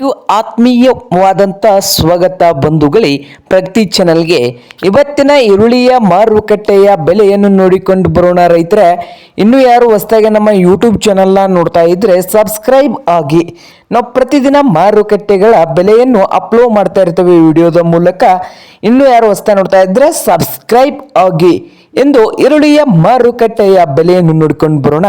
ಎಲ್ಲರಿಗೂ ಆತ್ಮೀಯವಾದಂಥ ಸ್ವಾಗತ ಬಂಧುಗಳೇ, ಪ್ರಗತಿ ಚಾನಲ್ಗೆ ಇವತ್ತಿನ ಈರುಳ್ಳಿಯ ಮಾರುಕಟ್ಟೆಯ ಬೆಲೆಯನ್ನು ನೋಡಿಕೊಂಡು ಬರೋಣ ರೈತರೆ. ಇನ್ನೂ ಯಾರು ಹೊಸದಾಗಿ ನಮ್ಮ ಯೂಟ್ಯೂಬ್ ಚಾನಲ್ನ ನೋಡ್ತಾ ಇದ್ರೆ ಸಬ್ಸ್ಕ್ರೈಬ್ ಆಗಿ. ನಾವು ಪ್ರತಿದಿನ ಮಾರುಕಟ್ಟೆಗಳ ಬೆಲೆಯನ್ನು ಅಪ್ಲೋಡ್ ಮಾಡ್ತಾ ಇರ್ತೇವೆ ವಿಡಿಯೋದ ಮೂಲಕ. ಇನ್ನೂ ಯಾರು ಹೊಸದಾಗಿ ನೋಡ್ತಾ ಇದ್ರೆ ಸಬ್ಸ್ಕ್ರೈಬ್ ಆಗಿ. ಎಂದು ಈರುಳ್ಳಿಯ ಮಾರುಕಟ್ಟೆಯ ಬೆಲೆಯನ್ನು ನೋಡಿಕೊಂಡು ಬರೋಣ.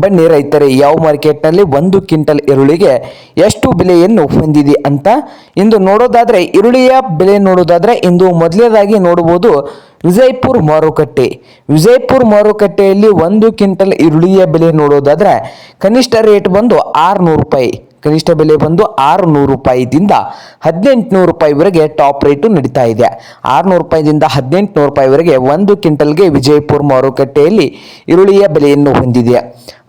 ಬನ್ನಿ ರೈತರೇ, ಯಾವ ಮಾರ್ಕೆಟ್ನಲ್ಲಿ ಒಂದು ಕ್ವಿಂಟಲ್ ಈರುಳ್ಳಿಗೆ ಎಷ್ಟು ಬೆಲೆಯನ್ನು ಹೊಂದಿದೆ ಅಂತ. ಇಂದು ನೋಡೋದಾದ್ರೆ, ಈರುಳ್ಳಿಯ ಬೆಲೆ ನೋಡೋದಾದ್ರೆ, ಇಂದು ಮೊದಲನೇದಾಗಿ ನೋಡಬಹುದು ವಿಜಯಪುರ ಮಾರುಕಟ್ಟೆ. ವಿಜಯಪುರ ಮಾರುಕಟ್ಟೆಯಲ್ಲಿ ಒಂದು ಕ್ವಿಂಟಲ್ ಈರುಳ್ಳಿಯ ಬೆಲೆ ನೋಡೋದಾದ್ರೆ, ಕನಿಷ್ಠ ರೇಟ್ ಬಂದು ಆರುನೂರು ರೂಪಾಯಿ. ಕನಿಷ್ಠ ಬೆಲೆ ಬಂದು ಆರುನೂರು ರೂಪಾಯಿದಿಂದ ಹದಿನೆಂಟುನೂರು ರೂಪಾಯಿವರೆಗೆ ಟಾಪ್ ರೇಟು ನಡೀತಾ ಇದೆ. ಆರುನೂರು ರೂಪಾಯಿದಿಂದ ಹದಿನೆಂಟುನೂರು ರೂಪಾಯಿವರೆಗೆ ಒಂದು ಕ್ವಿಂಟಲ್ಗೆ ವಿಜಯಪುರ ಮಾರುಕಟ್ಟೆಯಲ್ಲಿ ಈರುಳ್ಳಿಯ ಬೆಲೆಯನ್ನು ಹೊಂದಿದೆ.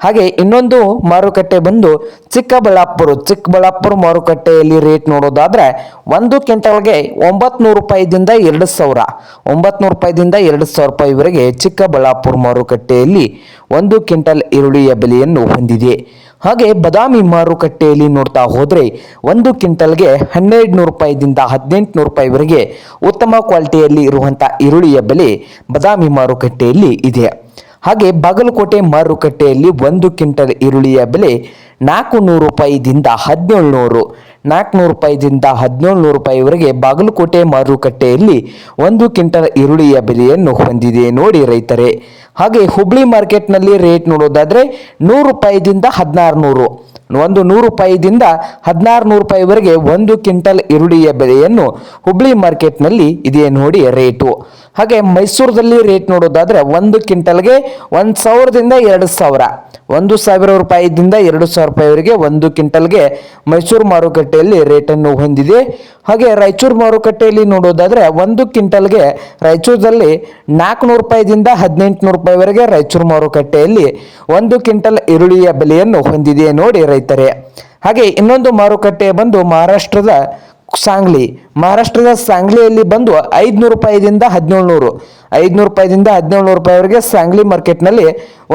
ಹಾಗೆ ಇನ್ನೊಂದು ಮಾರುಕಟ್ಟೆ ಬಂದು ಚಿಕ್ಕಬಳ್ಳಾಪುರ ಚಿಕ್ಕಬಳ್ಳಾಪುರ ಮಾರುಕಟ್ಟೆಯಲ್ಲಿ ರೇಟ್ ನೋಡೋದಾದರೆ ಒಂದು ಕ್ವಿಂಟಲ್ಗೆ ಒಂಬತ್ನೂರು ರೂಪಾಯಿದಿಂದ ಎರಡು ಸಾವಿರ, ಒಂಬತ್ನೂರು ರೂಪಾಯಿದಿಂದ ಎರಡು ಸಾವಿರ ರೂಪಾಯಿವರೆಗೆ ಚಿಕ್ಕಬಳ್ಳಾಪುರ ಮಾರುಕಟ್ಟೆಯಲ್ಲಿ ಒಂದು ಕ್ವಿಂಟಲ್ ಈರುಳ್ಳಿಯ ಬೆಲೆಯನ್ನು ಹೊಂದಿದೆ. ಹಾಗೆ ಬದಾಮಿ ಮಾರುಕಟ್ಟೆಯಲ್ಲಿ ನೋಡ್ತಾ ಹೋದರೆ ಒಂದು ಕ್ವಿಂಟಲ್ಗೆ ಹನ್ನೆರಡು ನೂರು ರೂಪಾಯಿದಿಂದ ಹದಿನೆಂಟು ನೂರು ರೂಪಾಯಿವರೆಗೆ ಉತ್ತಮ ಕ್ವಾಲಿಟಿಯಲ್ಲಿ ಇರುವಂಥ ಈರುಳ್ಳಿಯ ಬೆಲೆ ಬದಾಮಿ ಮಾರುಕಟ್ಟೆಯಲ್ಲಿ ಇದೆ. ಹಾಗೆ ಬಾಗಲಕೋಟೆ ಮಾರುಕಟ್ಟೆಯಲ್ಲಿ ಒಂದು ಕ್ವಿಂಟಲ್ ಈರುಳ್ಳಿಯ ಬೆಲೆ ನಾಲ್ಕು ನೂರು ರೂಪಾಯಿದಿಂದ ಹದಿನೇಳು ನೂರು ನಾಲ್ಕುನೂರು ರೂಪಾಯಿದಿಂದ ಹದಿನೇಳು ನೂರು ರೂಪಾಯಿವರೆಗೆ ಬಾಗಲಕೋಟೆ ಮಾರುಕಟ್ಟೆಯಲ್ಲಿ ಒಂದು ಕ್ವಿಂಟಲ್ ಈರುಳ್ಳಿಯ ಬೆಲೆಯನ್ನು ಹೊಂದಿದೆ ನೋಡಿ ರೈತರೇ. ಹಾಗೆ ಹುಬ್ಳಿ ಮಾರ್ಕೆಟ್ನಲ್ಲಿ ರೇಟ್ ನೋಡೋದಾದರೆ ನೂರು ರೂಪಾಯಿದಿಂದ ಹದಿನಾರು ನೂರು ಒಂದು ನೂರು ರೂಪಾಯಿದಿಂದ ಹದಿನಾರು ನೂರು ರೂಪಾಯಿವರೆಗೆ ಒಂದು ಕ್ವಿಂಟಲ್ ಈರುಳ್ಳಿಯ ಬೆಲೆಯನ್ನು ಹುಬ್ಳಿ ಮಾರ್ಕೆಟ್ನಲ್ಲಿ ಇದೆ ನೋಡಿ ರೇಟು. ಹಾಗೆ ಮೈಸೂರದಲ್ಲಿ ರೇಟ್ ನೋಡೋದಾದರೆ ಒಂದು ಕ್ವಿಂಟಲ್ಗೆ ಒಂದು ಸಾವಿರದಿಂದ ಎರಡು ಸಾವಿರ. ಒಂದು ಸಾವಿರ ರೂಪಾಯಿದಿಂದ ಎರಡು ಸಾವಿರ ರೂಪಾಯಿವರೆಗೆ ಒಂದು ಕ್ವಿಂಟಲ್ಗೆ ಮೈಸೂರು ಮಾರುಕಟ್ಟೆಯಲ್ಲಿ ರೇಟನ್ನು ಹೊಂದಿದೆ. ಹಾಗೆ ರಾಯಚೂರು ಮಾರುಕಟ್ಟೆಯಲ್ಲಿ ನೋಡೋದಾದರೆ ಒಂದು ಕ್ವಿಂಟಲ್ಗೆ ರಾಯಚೂರದಲ್ಲಿ ನಾಲ್ಕುನೂರು ರೂಪಾಯಿದಿಂದ ಹದಿನೆಂಟುನೂರು ರೂಪಾಯಿವರೆಗೆ ರಾಯಚೂರು ಮಾರುಕಟ್ಟೆಯಲ್ಲಿ ಒಂದು ಕ್ವಿಂಟಲ್ ಈರುಳ್ಳಿಯ ಬೆಲೆಯನ್ನು ಹೊಂದಿದೆ ನೋಡಿ ರೈತರೇ ಹಾಗೆ ಇನ್ನೊಂದು ಮಾರುಕಟ್ಟೆ ಬಂದು ಮಹಾರಾಷ್ಟ್ರದ ಸಾಂಗ್ಲಿ. ಮಹಾರಾಷ್ಟ್ರದ ಸಾಂಗ್ಲಿಯಲ್ಲಿ ಬಂದು ಐದುನೂರು ರೂಪಾಯಿದಿಂದ ಹದಿನೇಳು ನೂರು ಐದುನೂರು ರೂಪಾಯಿದಿಂದ ಹದಿನೇಳು ನೂರು ರೂಪಾಯಿವರೆಗೆ ಸಾಂಗ್ಲಿ ಮಾರ್ಕೆಟ್ನಲ್ಲಿ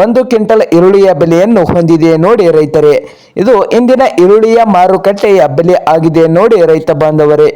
ಒಂದು ಕ್ವಿಂಟಲ್ ಈರುಳ್ಳಿಯ ಬೆಲೆಯನ್ನು ಹೊಂದಿದೆ ನೋಡಿ ರೈತರೇ. ಇದು ಇಂದಿನ ಈರುಳ್ಳಿಯ ಮಾರುಕಟ್ಟೆಯ ಬೆಲೆ ಆಗಿದೆ ನೋಡಿ ರೈತ ಬಾಂಧವರೇ.